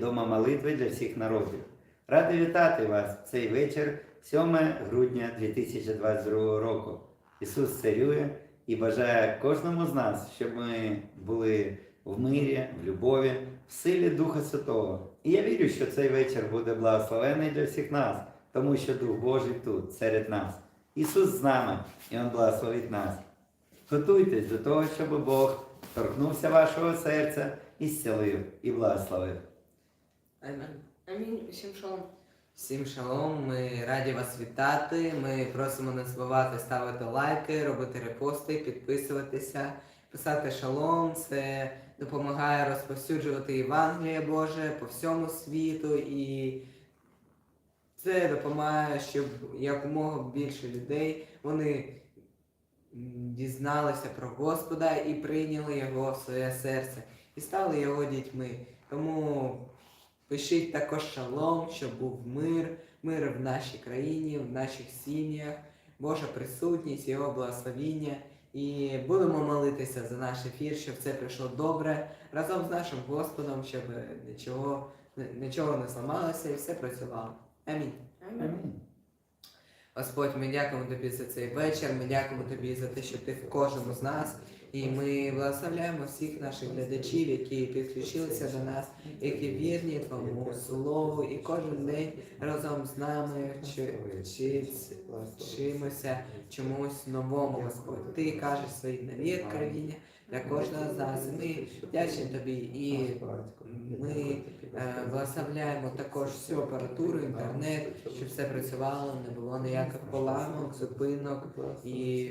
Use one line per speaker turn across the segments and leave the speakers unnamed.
Дома молитви для всіх народів. Радий вітати вас в цей вечір, 7 грудня 2022 року. Ісус царює і бажає кожному з нас, щоб ми були в мирі, в любові, в силі Духа Святого. І я вірю, що цей вечір буде благословений для всіх нас, тому що Дух Божий тут, серед нас. Ісус з нами, і Він благословить нас. Готуйтесь до того, щоб Бог торкнувся вашого серця і зцілив, і благословив.
Амінь.
Амінь. Всім шалом.
Всім шалом, ми раді вас вітати. Ми просимо не забувати ставити лайки, робити репости, підписуватися, писати шалом. Це допомагає розповсюджувати Євангеліє Боже по всьому світу і це допомагає, щоб якомога більше людей вони дізналися про Господа і прийняли його в своє серце і стали його дітьми. Тому Пишіть також шалом, щоб був мир, мир в нашій країні, в наших сім'ях, Божа присутність, Його благословіння. І будемо молитися за наш ефір, щоб все прийшло добре разом з нашим Господом, щоб нічого, нічого не зламалося і все працювало. Амінь.
Амінь.
Господь, ми дякуємо тобі за цей вечір. Ми дякуємо тобі за те, що ти в кожному з нас. І ми благословляємо всіх наших глядачів, які підключилися до нас, які вірні Твоєму слову, і кожен день разом з нами вчиться- вчимося чомусь новому, Господь. Ти кажеш свої нові откровіння для кожного з нас. Ми вдячні тобі і ми е, також всю апаратуру, інтернет, щоб все працювало, не було ніяких поламок, зупинок і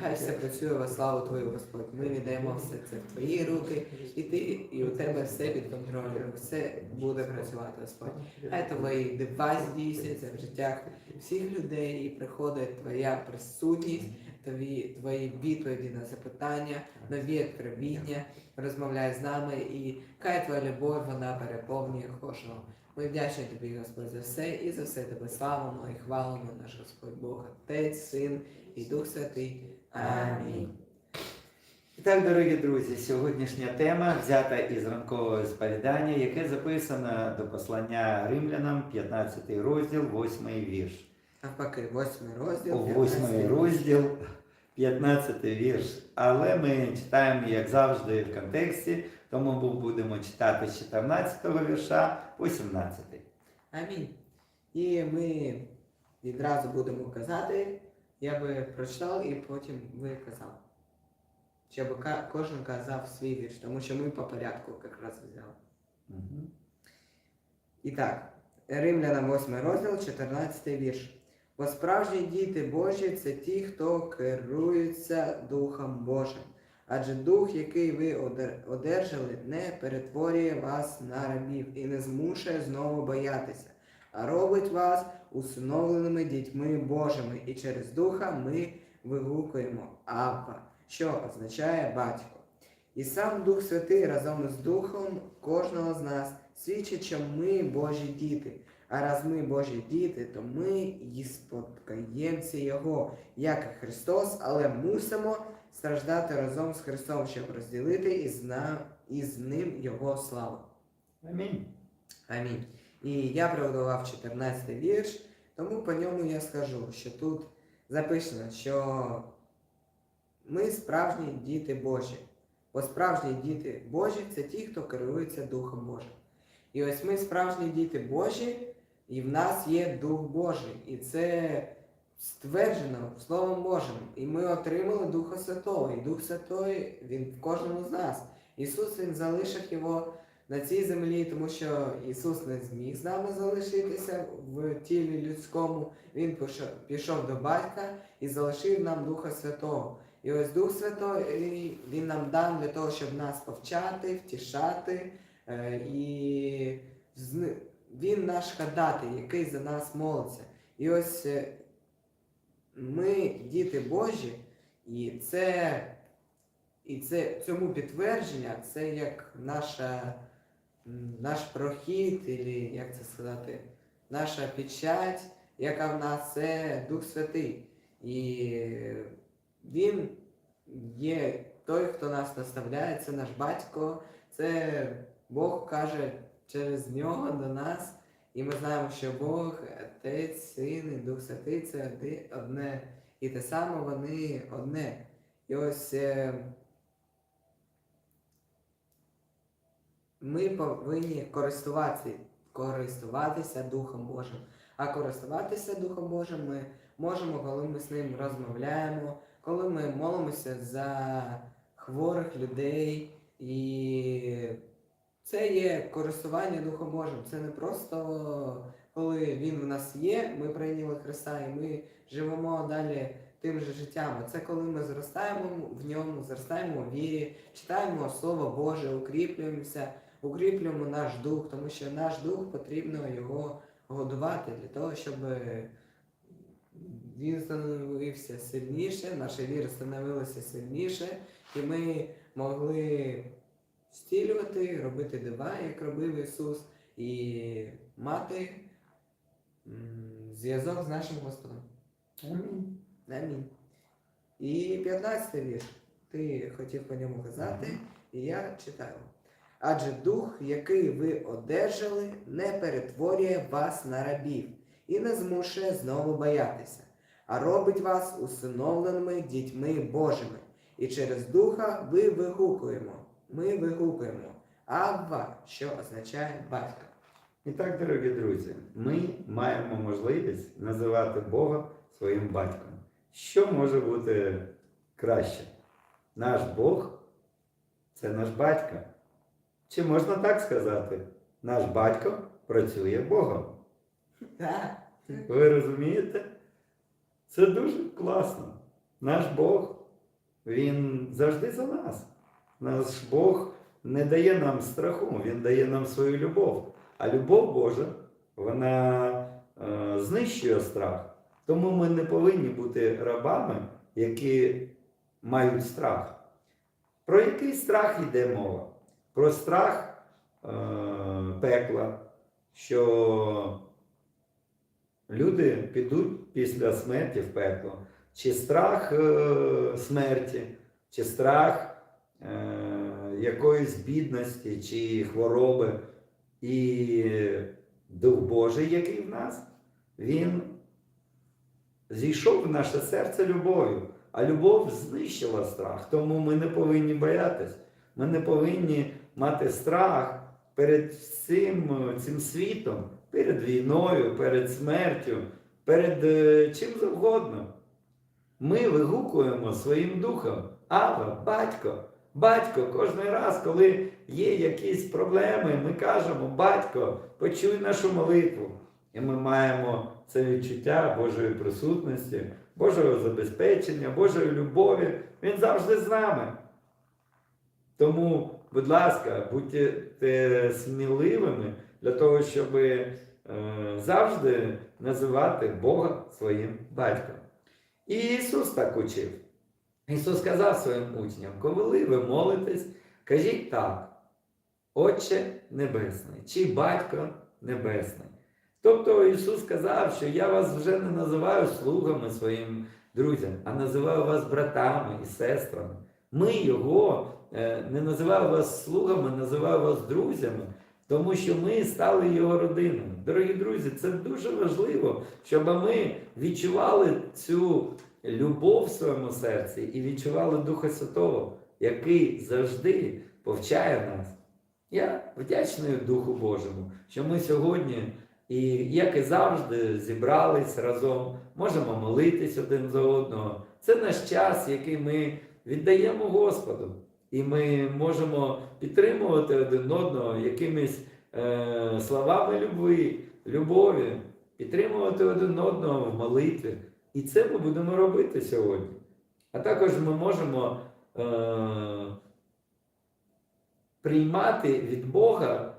хай все працює во славу Твою, Господь. Ми віддаємо все це в Твої руки, і ти, і у тебе все під контролем, все буде працювати, Господь. Хай твої дива здійсняться в життях всіх людей і приходить Твоя присутність, твої, твої відповіді на запитання, нові откровіння, розмовляй з нами і хай Твоя любов вона переповнює кожного. Ми вдячні тобі, Господь, за все і за все тебе славимо і хвалимо наш Господь Бог, Отець, Син і Дух Святий. Амінь.
І так, дорогі друзі, сьогоднішня тема взята із ранкового сповідання, яке записано до послання римлянам, 15 розділ, 8 вірш.
Навпаки, восьмий розділ.
У
15
8 розділ, 15 вірш. Але ми читаємо, як завжди, в контексті, тому ми будемо читати з 14 вірша по 17.
Амінь. І ми відразу будемо казати, я би прочитав і потім ви казали. Щоб кожен казав свій вірш, тому що ми по порядку якраз взяли.
Мгм.
І так, Римлянам 8 розділ, 14 вірш. Бо справжні діти Божі це ті, хто керуються Духом Божим. Адже дух, який ви одержали, не перетворює вас на рабів і не змушує знову боятися, а робить вас усиновленими дітьми Божими, і через духа ми вигукуємо Абба, що означає батько. І сам Дух Святий разом з Духом кожного з нас свідчить, що ми Божі діти. А раз ми Божі діти, то ми і спадкоємці Його, як і Христос, але мусимо страждати разом з Христом, щоб розділити із, на... із ним Його славу.
Амінь.
Амінь. І я приготував 14 вірш, тому по ньому я скажу, що тут записано, що ми справжні діти Божі. Бо справжні діти Божі це ті, хто керується Духом Божим. І ось ми справжні діти Божі, і в нас є Дух Божий. І це стверджено Словом Божим. І ми отримали Духа Святого. І Дух Святой, Він в кожному з нас. Ісус Він залишив його на цій землі, тому що Ісус не зміг з нами залишитися в тілі людському. Він пішов, до батька і залишив нам Духа Святого. І ось Дух Святой Він нам дан для того, щоб нас повчати, втішати. е, І Він наш ходатий, який за нас молиться. І ось е, ми діти Божі, і це, і це цьому підтвердження, це як наша, наш прохід, і як це сказати, наша печать, яка в нас це Дух Святий. І він є той, хто нас наставляє, це наш батько, це Бог каже через нього до нас. І ми знаємо, що Бог, Отець, Син і Дух Святий це одне. І те саме вони одне. І ось е, ми повинні користуватися, користуватися Духом Божим. А користуватися Духом Божим ми можемо, коли ми з ним розмовляємо, коли ми молимося за хворих людей. І це є користування Духом Божим. Це не просто коли Він в нас є, ми прийняли Христа і ми живемо далі тим же життям. Це коли ми зростаємо в ньому, зростаємо в вірі, читаємо Слово Боже, укріплюємося, укріплюємо наш дух, тому що наш дух потрібно його годувати для того, щоб він становився сильніше, наша віра становилася сильніше, і ми могли стілювати, робити дива, як робив Ісус, і мати зв'язок з нашим Господом.
Амінь.
Амінь. І 15 вірш. Ти хотів по ньому казати, і я читаю. Адже дух, який ви одержали, не перетворює вас на рабів і не змушує знову боятися, а робить вас усиновленими дітьми Божими. І через духа ви вигукуємо. Ми вигукуємо. Авва, що означає батько.
І так, дорогі друзі, ми маємо можливість називати Бога своїм батьком. Що може бути краще? Наш Бог це наш батько. Чи можна так сказати? Наш батько працює Богом.
Так.
Ви розумієте? Це дуже класно. Наш Бог, Він завжди за нас. Наш Бог не дає нам страху, Він дає нам свою любов. А любов Божа, вона е, знищує страх. Тому ми не повинні бути рабами, які мають страх. Про який страх йде мова? Про страх е, пекла, що люди підуть після смерті в пекло, чи страх е, смерті, чи страх якоїсь бідності, чи хвороби. І Дух Божий, який в нас, він зійшов в наше серце любов'ю, а любов знищила страх. Тому ми не повинні боятись. Ми не повинні мати страх перед всім е, цим світом, перед війною, перед смертю, перед е, чим завгодно. Ми вигукуємо своїм духом. Ава, батько, батько, кожен раз, коли є якісь проблеми, ми кажемо, батько, почуй нашу молитву. І ми маємо це відчуття Божої присутності, Божого забезпечення, Божої любові. Він завжди з нами. Тому, будь ласка, будьте сміливими для того, щоб е, завжди називати Бога своїм батьком. І Ісус так учив. Ісус сказав своїм учням, коли ви молитесь, кажіть так, Отче Небесний, чи Батько Небесний. Тобто Ісус сказав, що я вас вже не називаю слугами своїм друзям, а називаю вас братами і сестрами. Ми Його е, не називаю вас слугами, називаю вас друзями, тому що ми стали Його родиною. Дорогі друзі, це дуже важливо, щоб ми відчували цю любов в своєму серці і відчували Духа Святого, який завжди повчає нас. Я вдячний Духу Божому, що ми сьогодні, і як і завжди, зібрались разом, можемо молитись один за одного. Це наш час, який ми віддаємо Господу. І ми можемо підтримувати один одного якимись е, словами любви, любові, підтримувати один одного в молитві. І це ми будемо робити сьогодні. А також ми можемо е, приймати від Бога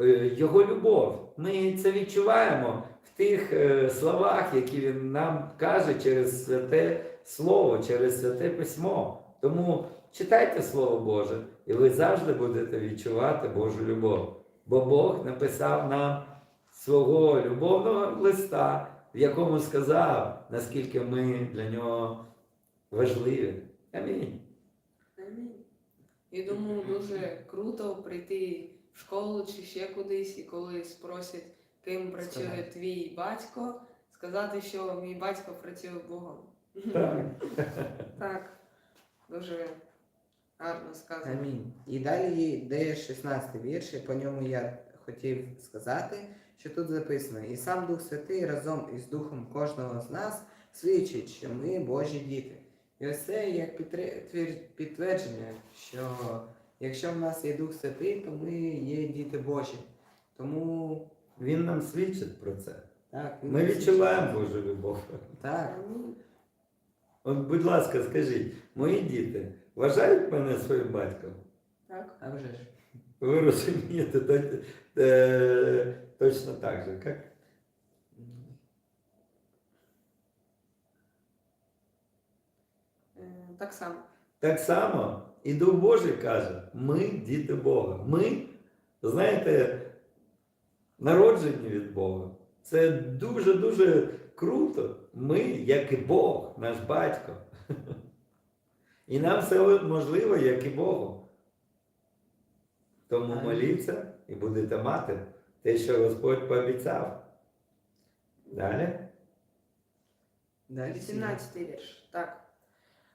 е, Його любов. Ми це відчуваємо в тих е, словах, які Він нам каже через святе Слово, через святе письмо. Тому читайте Слово Боже, і ви завжди будете відчувати Божу любов. Бо Бог написав нам свого любовного листа, в якому сказав, наскільки ми для нього важливі. Амінь.
Амінь. І думаю, дуже круто прийти в в школу чи ще кудись, і коли спросять, ким працює
Сказати.
твій батько, сказати, що мій батько працює Богом.
Так.
Так, дуже гарно сказано.
Амінь. І далі йде 16 вірш, і по ньому я хотів сказати, що тут записано: І сам Дух Святий разом із Духом кожного з нас свідчить, що ми Божі діти. І ось це як підтвердження, що якщо в нас є Дух Святий, то ми є діти Божі. Тому
Він нам свідчить про це.
так,
Ми відчуваємо Божу любов.
Так,
От, будь ласка, скажіть, мої діти вважають мене своїм батьком?
Так.
а вже ж.
Ви розумієте, то- е, точно так же, як?
Е, Так само.
Так само і Дух Божий каже, ми діти Бога. Ми, знаєте, народжені від Бога. Це дуже-дуже круто. Ми, як і Бог, наш батько. І нам все можливо, як і Богу. Тому моліться і будете мати те, що Господь пообіцяв. Далі.
Далі
18 вірш. Так.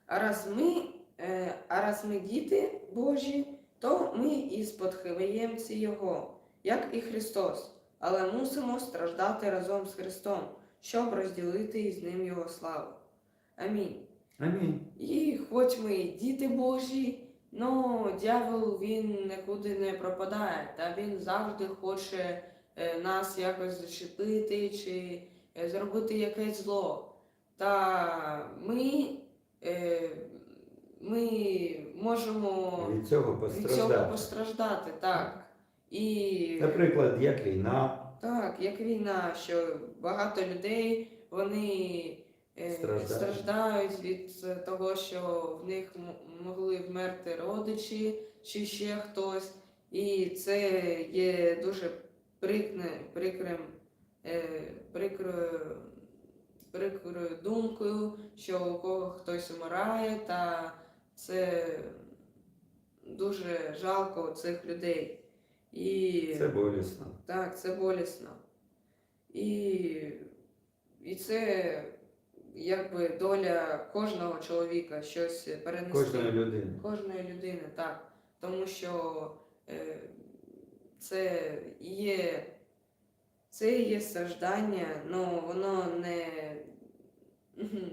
А раз ми, е, а раз ми діти Божі, то ми і спадкоємці Його, як і Христос, але мусимо страждати разом з Христом, щоб розділити із ним Його славу. Амінь.
Амінь.
І хоч ми діти Божі, но дьявол він нікуди не пропадає, та він завжди хоче е, нас якось зачепити чи е, зробити якесь зло. Та ми, е, ми можемо
Від цього
від цього
постраждати.
постраждати, так. І
Наприклад, як війна.
так, як війна, що багато людей вони
Страждають.
страждають від е, того, що в них могли вмерти родичі чи ще хтось. І це є дуже прикне, прикрим, е, прикрою, прикрою думкою, що у кого хтось умирає, та це дуже жалко цих людей. І...
Це болісно.
Так, це болісно. І, і це якби доля кожного чоловіка щось перенести.
Кожної людини.
Кожної людини, так. Тому що е, це є, це є страждання, але воно не,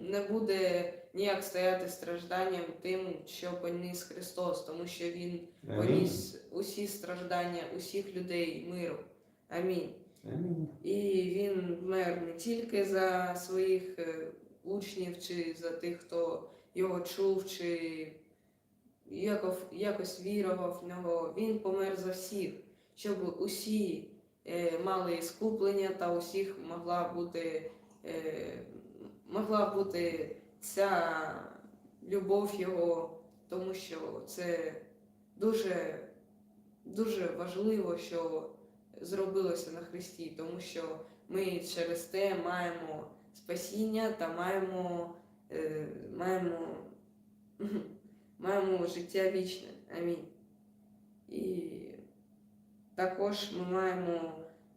не буде ніяк стояти стражданням тим, що поніс Христос, тому що Він
Амінь.
поніс усі страждання усіх людей миру. Амінь.
Амінь.
І він вмер не тільки за своїх е, учнів, чи за тих, хто його чув, чи якось вірував в нього. Він помер за всіх, щоб усі е, мали іскуплення та усіх могла бути, е, могла бути ця любов його, тому що це дуже, дуже важливо, що зробилося на Христі, тому що ми через те маємо спасіння та маємо, е, маємо, маємо життя вічне. Амінь. І також ми маємо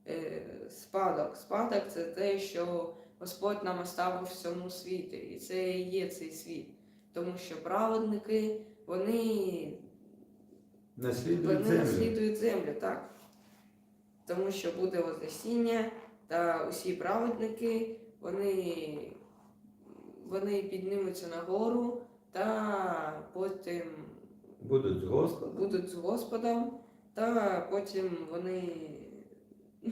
е, спадок. Спадок це те, що Господь нам оставив в цьому світі. І це і є цей світ. Тому що праведники, вони
Наслідують
вони
землю.
наслідують землю, так. Тому що буде Вознесіння, та усі праведники, вони, вони піднімуться нагору та потім
Будуть з Господом.
будуть з Господом, та потім вони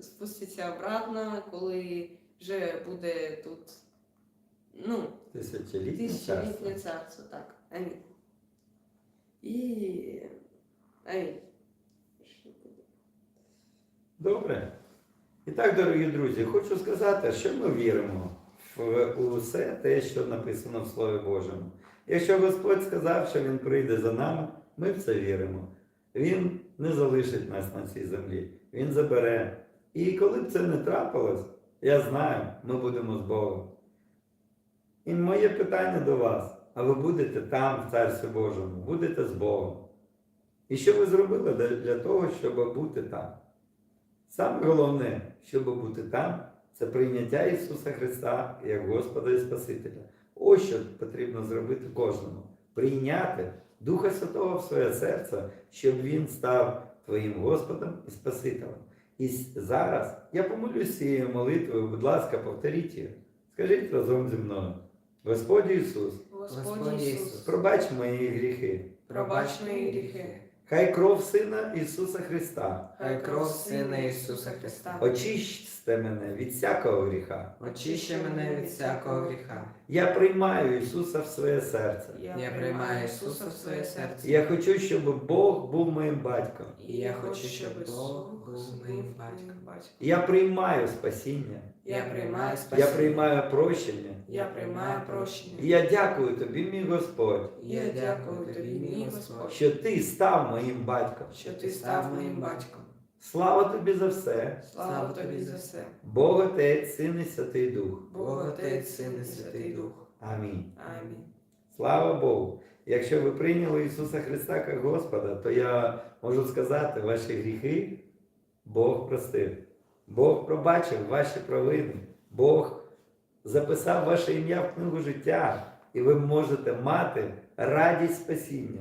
спустяться обратно, коли вже буде тут ну,
Тисячолітнє царство.
царство, так. Амінь. І. Амінь.
Добре. І так, дорогі друзі, хочу сказати, що ми віримо в усе те, що написано в Слові Божому. Якщо Господь сказав, що Він прийде за нами, ми в це віримо. Він не залишить нас на цій землі, Він забере. І коли б це не трапилось, я знаю, ми будемо з Богом. І моє питання до вас: а ви будете там, в Царстві Божому, будете з Богом? І що ви зробили для, того, щоб бути там? Саме головне, щоб бути там, це прийняття Ісуса Христа як Господа і Спасителя. Ось що потрібно зробити кожному. Прийняти Духа Святого в своє серце, щоб Він став твоїм Господом і Спасителем. І зараз я помолюсь цією молитвою, будь ласка, повторіть її. Скажіть разом зі мною. Господь Ісус,
Господь Ісус,
пробач мої гріхи.
пробач мої гріхи.
Хай кров Сина Ісуса Христа.
Хай кров Сина Ісуса Христа
очисте мене від всякого гріха.
очище мене від всякого гріха.
Я приймаю Ісуса в своє серце.
Я приймаю Ісуса в своє серце.
Я хочу, щоб Бог був моїм батьком.
І я хочу, щоб Бог був моїм батьком.
Я приймаю спасіння.
Я приймаю
Я приймаю прощення.
Я приймаю прощення.
І я дякую тобі, мій Господь,
Я дякую тобі, мій Господь,
що ти став моїм батьком.
що ти став моїм батьком.
Слава тобі за все.
Слава тобі за все.
Бог Отець, Син і Святий Дух.
Бог Отець, Син і Святий Дух.
Амінь.
Амінь.
Слава Богу! Якщо ви прийняли Ісуса Христа як Господа, то я можу сказати, ваші гріхи Бог простив. Бог пробачив ваші провини. Бог записав ваше ім'я в книгу життя, і ви можете мати радість спасіння.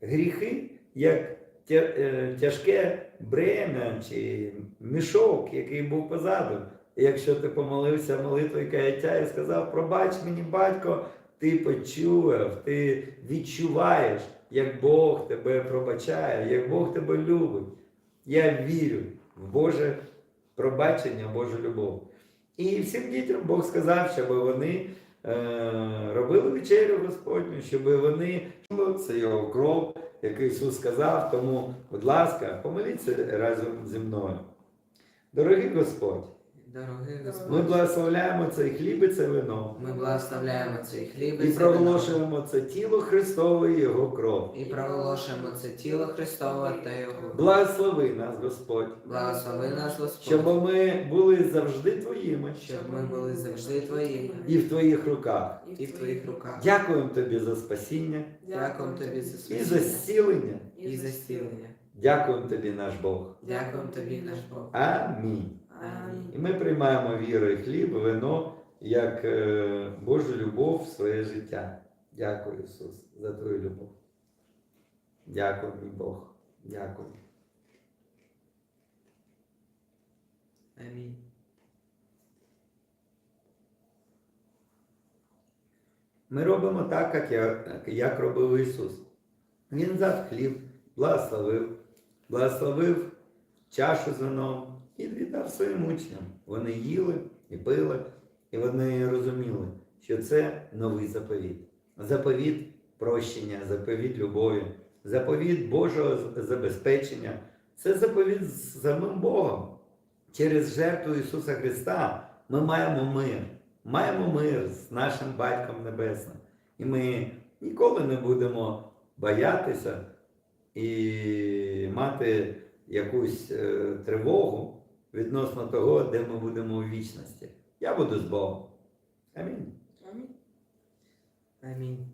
Гріхи, як е, тяжке бремя чи мішок, який був позаду. Якщо ти помолився молитвою каяття і сказав, пробач мені, батько, ти почув, ти відчуваєш, як Бог тебе пробачає, як Бог тебе любить. Я вірю в Боже пробачення, Божу любов. І всім дітям Бог сказав, щоб вони е, робили вечерю Господню, щоб вони це його кров, як Ісус сказав. Тому, будь ласка, помиліться разом зі мною. Дорогий Господь,
Дорогий
ми благословляємо цей хліб і це вино.
ми благословляємо цей хліб
І
це вино.
проголошуємо це тіло Христове і Його кров.
і проголошуємо це тіло Христове та Його.
Благослови нас, Господь,
Благослови нас, Господь,
щоб ми були завжди Твоїми
щоб ми були завжди Твоїми
і в Твоїх руках.
і в Твоїх руках.
Дякуємо Тобі за спасіння
Дякуємо Тобі за
і за
спасіння
зцілення.
і за зцілення.
Дякуємо Тобі, наш Бог.
Дякуємо Тобі, наш Бог.
Амінь. І ми приймаємо вірою хліб, вино як е, Божу любов в своє життя. Дякую, Ісус, за Твою любов. Дякую, мій Бог. Дякую.
Амінь.
Ми робимо так, як, я, як робив Ісус. Він взяв хліб, благословив, благословив чашу з вином і віддав своїм учням. Вони їли і пили, і вони розуміли, що це новий заповіт. Заповіт прощення, заповіт любові, заповіт Божого забезпечення. Це заповіт з самим Богом. Через жертву Ісуса Христа ми маємо мир. Маємо мир з нашим Батьком Небесним. І ми ніколи не будемо боятися і мати якусь е, тривогу відносно того, де ми будемо у вічності. Я буду з Богом. Амінь.
Амінь.
Амінь.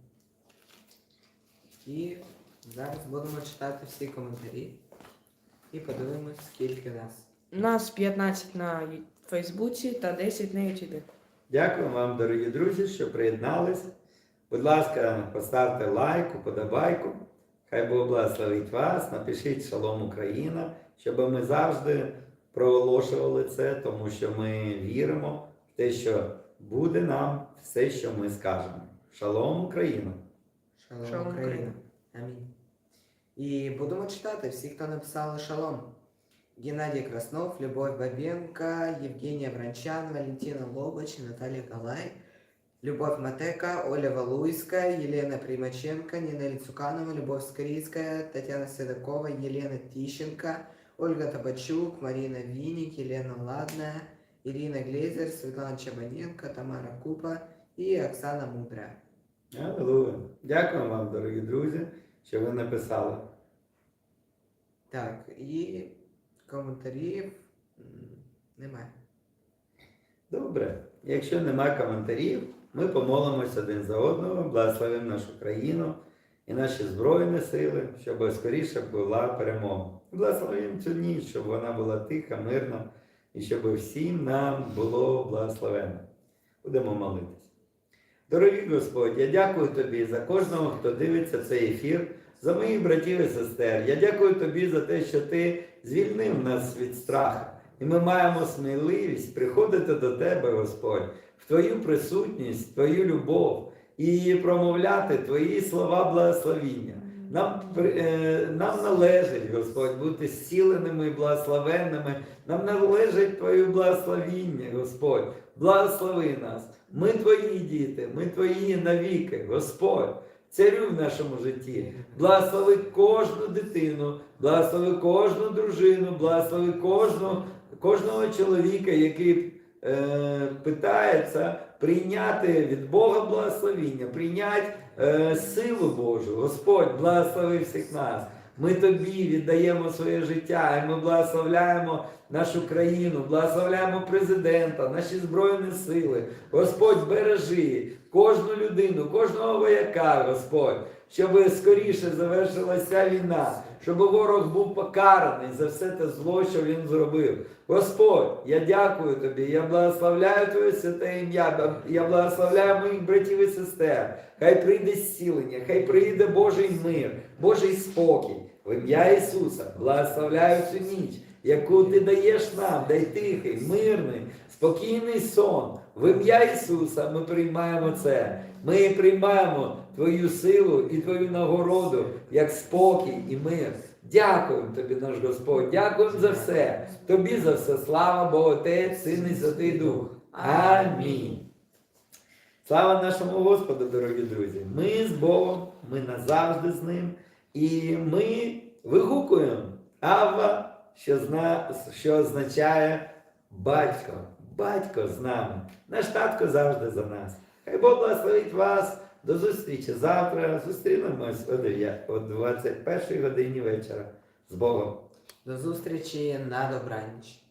І зараз будемо читати всі коментарі і подивимось, скільки нас.
Нас 15 на Фейсбуці та 10 на Ютубі.
Дякую вам, дорогі друзі, що приєднались. Будь ласка, поставте лайк, уподобайку. Хай Бог благословить вас, напишіть Шалом Україна, щоб ми завжди проголошували це, тому що ми віримо в те, що буде нам все, що ми скажемо. Шалом Україна!
Шалом,
Шалом,
Україна.
Україна.
Амінь. І будемо читати всі, хто написали шалом. Геннадій Краснов, Любовь Бабенко, Євгенія Бранчан, Валентина Лобач, Наталія Галай, Любовь Матека, Оля Валуйська, Єлена Примаченко, Нінель Цуканова, Любовь Скорійська, Тетяна Седокова, Єлена Тищенко, Ольга Табачук, Марина Вінік, Єлена Ладна, Ірина Глезер, Світлана Чабаненко, Тамара Купа і Оксана Мудра.
Аллилуйя! Дякую вам, дорогі друзі, що ви написали.
Так, і коментарів немає.
Добре, якщо немає коментарів, ми помолимося один за одного, благословимо нашу країну і наші Збройні сили, щоб скоріше була перемога. Благословимо цю ніч, щоб вона була тиха, мирна, і щоб всім нам було благословено. Будемо молитись. Дорогий Господь, я дякую Тобі за кожного, хто дивиться цей ефір, за моїх братів і сестер. Я дякую Тобі за те, що Ти звільнив нас від страху. І ми маємо сміливість приходити до Тебе, Господь, в Твою присутність, в Твою любов і промовляти Твої слова благословіння. Нам, е, нам належить, Господь, бути зціленими і благословенними. Нам належить Твоє благословіння, Господь. Благослови нас. Ми Твої діти, ми Твої навіки, Господь. Царю в нашому житті. Благослови кожну дитину, благослови кожну дружину, благослови кожну, кожного чоловіка, який е, питається прийняти від Бога благословіння, прийняти е, силу Божу. Господь, благослови всіх нас. Ми тобі віддаємо своє життя, і ми благословляємо нашу країну, благословляємо президента, наші збройні сили. Господь, бережи кожну людину, кожного вояка, Господь, щоб скоріше завершилася війна, щоб ворог був покараний за все те зло, що він зробив. Господь, я дякую тобі, я благословляю Твоє святе ім'я, я благословляю моїх братів і сестер. Хай прийде зцілення, хай прийде Божий мир, Божий спокій. В ім'я Ісуса благословляю цю ніч, яку ти даєш нам, дай тихий, мирний, спокійний сон. В ім'я Ісуса ми приймаємо це. Ми приймаємо Твою силу і Твою нагороду як спокій і мир. Дякуємо тобі, наш Господь, дякуємо за все. Тобі за все. Слава Богу, Отець, Син і Святий Дух. Амінь. Слава нашому Господу, дорогі друзі! Ми з Богом, ми назавжди з Ним, і ми вигукуємо Авва, що, зна, що означає батько. Батько з нами. Наш татко завжди за нас. Хай Бог благословить вас. До зустрічі завтра. Зустрінемось о 9 о 21 годині вечора. З Богом.
До зустрічі на добраніч.